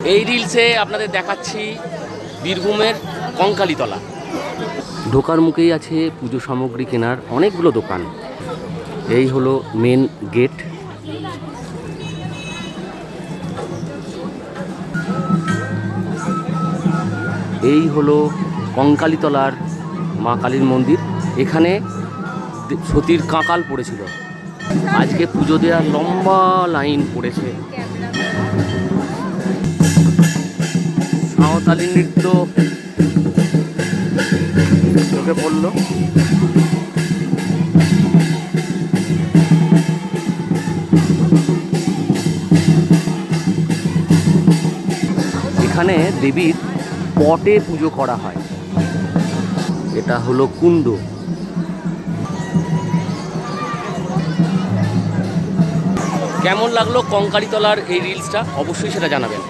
এই রিলসে আপনাদের দেখাচ্ছি বীরভূমের কঙ্কালীতলা। ঢোকার মুখেই আছে পুজো সামগ্রী কেনার অনেকগুলো দোকান। এই হলো মেন গেট এই হলো কঙ্কালীতলার মা কালীর মন্দির। এখানে সতীর কাঁকাল পড়েছিল। আজকে পুজো দেওয়ার লম্বা লাইন পড়েছে। সাঁওতালি নৃত্য চোখে পড়ল। এখানে দেবীর পটে পুজো করা হয়। এটা হলো কুণ্ড। কেমন লাগল কঙ্কালীতলার এই রিলসটা অবশ্যই সেটা জানাবেন।